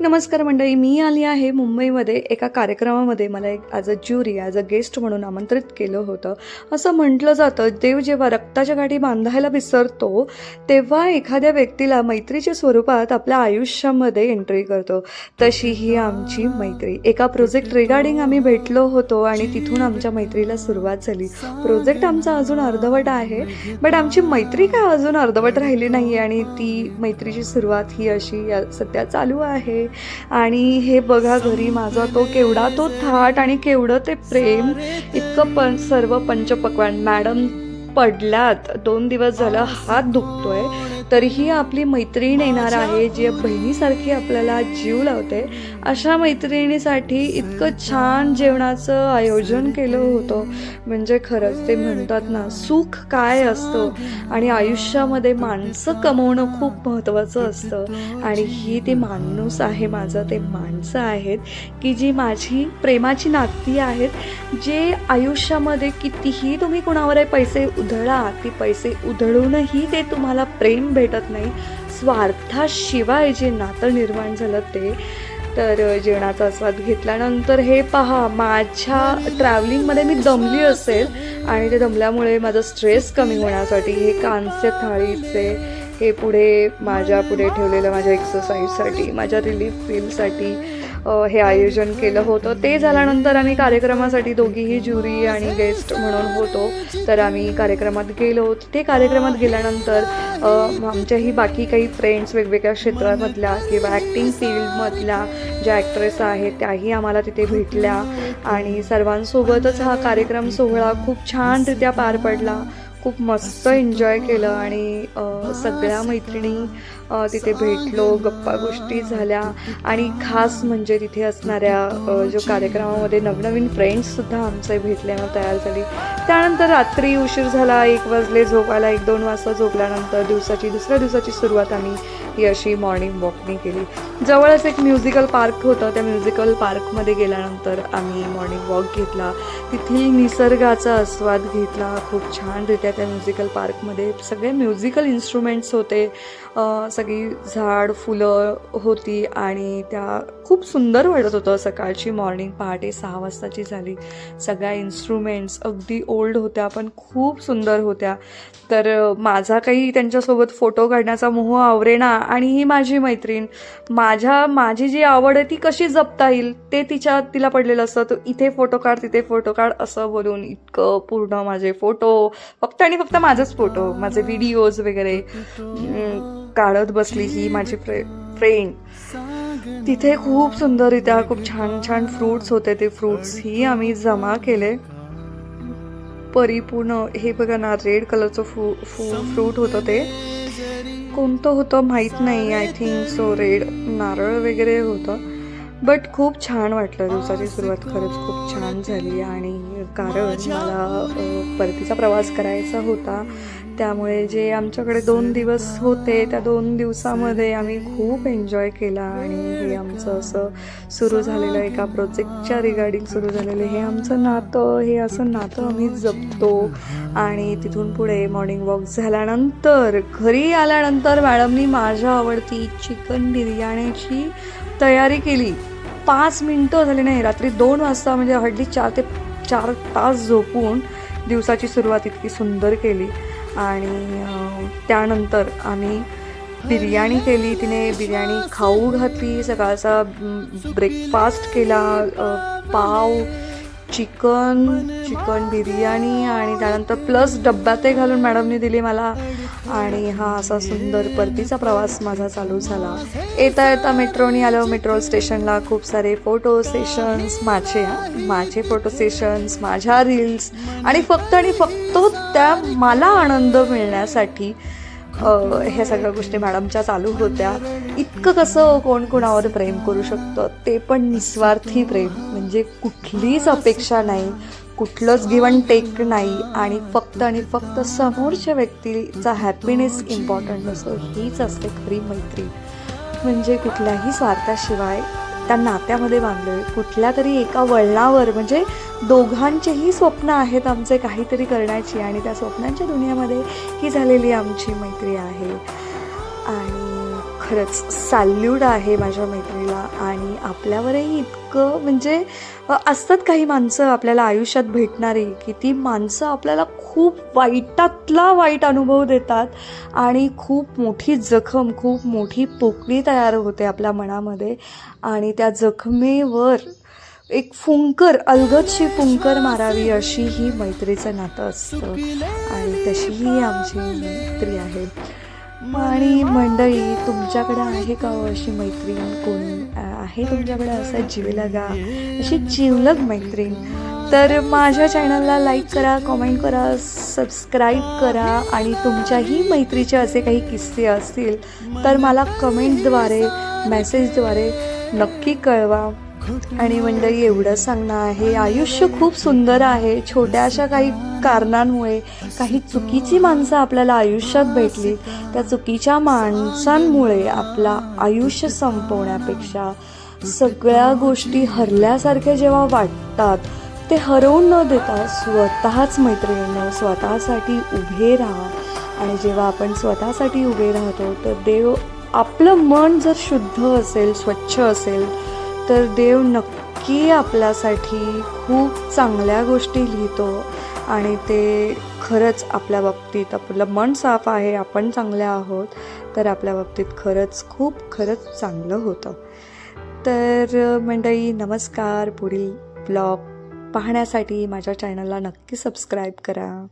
नमस्कार मंडळी मी आली आहे मुंबईमध्ये एका कार्यक्रमामध्ये. मला एक as a jury as a guest म्हणून आमंत्रित केलं होतं. असं म्हटलं जातं देव जेव्हा रक्ताच्या गाठी बांधायला विसरतो तेव्हा एखाद्या व्यक्तीला मैत्रीच्या स्वरूपात आपल्या आयुष्यामध्ये एंट्री करतो. तशी ही आमची मैत्री. एका प्रोजेक्ट रिगार्डिंग आम्ही भेटलो होतो आणि तिथून आमच्या मैत्रीला सुरुवात झाली. प्रोजेक्ट आमचा अजून अर्धवट आहे बट आमची मैत्री काय अजून अर्धवट राहिली नाही आणि ती मैत्रीची सुरुवात ही अशी या- सध्या चालू आहे. आणि हे बघा घरी माझा तो केवढा तो थाट आणि केवढं ते प्रेम इतकं पण सर्व पंचपक्वान. मॅडम पडल्यात. दोन दिवस झालं हात दुखतोय. तरीही आपली मैत्रीण येणार आहे जी बहिणीसारखी आपल्याला जीव लावते अशा मैत्रिणीसाठी इतकं छान जेवणाचं आयोजन केलं होतं. म्हणजे खरंच ते म्हणतात ना सुख काय असतं? आणि आयुष्यामध्ये माणसं कमवणं खूप महत्त्वाचं असतं. आणि ही ती माणूस आहे माझं ते माणसं आहेत की जी माझी प्रेमाची नाती आहेत जे आयुष्यामध्ये कितीही तुम्ही कुणावर पैसे उधळा ती पैसे उधळूनही ते तुम्हाला प्रेम भेटत नाही. स्वार्थाशिवाय जे नातं निर्माण झालं ते तर जेवणाचा आस्वाद घेतल्यानंतर हे पहा माझ्या ट्रॅव्हलिंगमध्ये मी दमली असेल आणि ते दमल्यामुळे माझं स्ट्रेस कमी होण्यासाठी हे कांस्य थाळीचे हे पुढे माझ्या पुढे ठेवलेलं माझ्या एक्सरसाइजसाठी माझ्या रिलीफ फीलसाठी हे आयोजन केलं होतं. ते झाल्यानंतर आम्ही कार्यक्रमासाठी दोघीही ज्युरी आणि गेस्ट म्हणून होतो. तर आम्ही कार्यक्रमात गेलो. तिथे कार्यक्रमात गेल्यानंतर आमच्याही बाकी काही फ्रेंड्स वेगवेगळ्या क्षेत्रामधल्या किंवा ॲक्टिंग फील्डमधल्या ज्या ॲक्ट्रेस आहेत त्याही आम्हाला तिथे भेटल्या. आणि सर्वांसोबतच हा कार्यक्रम सोहळा खूप छानरित्या पार पडला. खूप मस्त एन्जॉय केलं आणि सगळ्या मैत्रिणी तिथे भेटलो गप्पा गोष्टी झाल्या आणि खास म्हणजे तिथे असणाऱ्या जो कार्यक्रमामध्ये नवनवीन फ्रेंड्ससुद्धा आमचे भेटल्यानं तयार झाली. त्यानंतर रात्री उशीर झाला एक वाजले झोपायला एक दोन वाजता झोपल्यानंतर दिवसाची दुसऱ्या दिवसाची सुरुवात आम्ही ही अशी मॉर्निंग वॉकनी केली. जवळच एक म्युझिकल पार्क होतं. त्या म्युझिकल पार्कमध्ये गेल्यानंतर आम्ही मॉर्निंग वॉक घेतला. तिथली निसर्गाचा आस्वाद घेतला. खूप छानरित्या त्या म्युझिकल पार्कमध्ये सगळे म्युझिकल इन्स्ट्रुमेंट्स होते. सगळी झाड फुलं होती आणि त्या खूप सुंदर वाटत होतं. सकाळची मॉर्निंग पहाटे सहा वाजताची झाली. सगळ्या इन्स्ट्रुमेंट्स अगदी ओल्ड होत्या पण खूप सुंदर होत्या. तर माझा काही त्यांच्यासोबत फोटो काढण्याचा मोह आवरेना आणि ही माझी मैत्रीण मा माझ्या माझी जी आवड आहे ती कशी जपता येईल ते तिच्या तिला पडलेलं असतं. तर इथे फोटो काढ तिथे फोटो काढ असं बोलून इतकं पूर्ण माझे फोटो फक्त आणि फक्त माझेच फोटो माझे व्हिडिओज वगैरे काढत बसली ही माझी फ्रे फ्रेंड तिथे खूप सुंदररित्या खूप छान छान फ्रूट्स होते ते फ्रूट्स ही आम्ही जमा केले. परिपूर्ण हे बघा ना रेड कलरचं फ्रू फ्रू फ्रूट होतं ते. कोणतं होतं माहीत नाही आय थिंक सो रेड नारळ वगैरे होतं. बट खूप छान वाटलं दिवसाची सुरुवात खरंच खूप छान झाली. आणि कारण मला परतीचा प्रवास करायचा होता. त्यामुळे जे आमच्याकडे दोन दिवस होते त्या दोन दिवसामध्ये आम्ही खूप एन्जॉय केला आणि हे आमचं असं सुरू झालेलं एका प्रोजेक्टच्या रिगार्डिंग सुरू झालेलं हे आमचं नातं हे असं नातं आम्ही जपतो. आणि तिथून पुढे मॉर्निंग वॉक झाल्यानंतर घरी आल्यानंतर मॅडमनी माझ्या आवडती चिकन बिर्याणीची तयारी केली. पाच मिनटं झाली नाही रात्री दोन वाजता म्हणजे हडली चार ते चार तास झोपून दिवसाची सुरुवात इतकी सुंदर केली. आणि त्यानंतर आम्ही बिर्याणी केली. तिने बिर्याणी खाऊ घातली. सकाळचा ब्रेकफास्ट केला. पाव चिकन चिकन बिर्याणी आणि त्यानंतर प्लस डब्यातही घालून मॅडमने दिली मला. आणि हा असा सुंदर परतीचा प्रवास माझा चालू झाला. येता येता मेट्रोनी आलं मेट्रो स्टेशनला खूप सारे फोटो सेशन्स माझे माझे फोटो सेशन्स माझ्या रील्स आणि फक्त आणि फक्त त्या मला आनंद मिळण्यासाठी ह्या सगळ्या गोष्टी मॅडमच्या चालू होत्या. इतकं कसं कोण कोणावर प्रेम करू शकतं ते पण निस्वार्थी प्रेम. म्हणजे कुठलीच अपेक्षा नाही. कुठलंच गिवन टेक नाही आणि फक्त आणि फक्त समोरच्या व्यक्तीचा हॅपीनेस इम्पॉर्टंट असतो हीच असते खरी मैत्री. म्हणजे कुठल्याही स्वार्थाशिवाय त्या नात्यामध्ये बांधलोय. कुठल्या तरी एका वळणावर म्हणजे दोघांचेही स्वप्न आहेत आमचे काहीतरी करण्याची आणि त्या स्वप्नांच्या दुनियामध्ये ही झालेली आमची मैत्री आहे. आणि खरंच सॅल्यूड आहे माझ्या मैत्रीला आणि आपल्यावरही इतकं म्हणजे असतात काही माणसं आपल्याला आयुष्यात भेटणारी की ती माणसं आपल्याला खूप वाईटातला वाईट अनुभव देतात आणि खूप मोठी जखम खूप मोठी पोकळी तयार होते आपल्या मनामध्ये आणि त्या जखमेवर एक फुंकर अलगदशी फुंकर मारावी अशी ही मैत्रीचं नातं असतं आणि तशी ही आमची मैत्री आहे. आणि मंडळी तुमच्याकडे आहे का हो अशी मैत्रीण? कोणी आहे तुमच्याकडे असं जीवलगा अशी जीवलग मैत्रीण? तर माझ्या चॅनलला लाईक करा कमेंट करा सबस्क्राईब करा आणि तुमच्याही मैत्रीचे असे काही किस्से असतील तर मला कमेंटद्वारे मेसेजद्वारे नक्की कळवा. आणि मंडळी एवढं सांगणं आहे. आयुष्य खूप सुंदर आहे. छोट्याशा काही कारणांमुळे काही चुकीची माणसं आपल्याला आयुष्यात भेटली. त्या चुकीच्या माणसांमुळे आपला आयुष्य संपवण्यापेक्षा सगळ्या गोष्टी हरल्यासारख्या जेव्हा वाटतात ते हरवून न देता स्वतःच मैत्रिणीनं स्वतःसाठी उभे राहा. आणि जेव्हा आपण स्वतःसाठी उभे राहतो तर देव आपलं मन जर शुद्ध असेल स्वच्छ असेल तर देव नक्की आपल्यासाठी खूप चांगल्या गोष्टी लिहितो. आणि ते खरंच आपल्या बाबतीत आपलं मन साफ आहे आपण चांगले आहोत तर आपल्या बाबतीत खरंच खूप खरंच चांगलं होतं. तर मंडळी नमस्कार. पुढील ब्लॉग पाहण्यासाठी माझ्या चॅनलला नक्की सबस्क्राईब करा.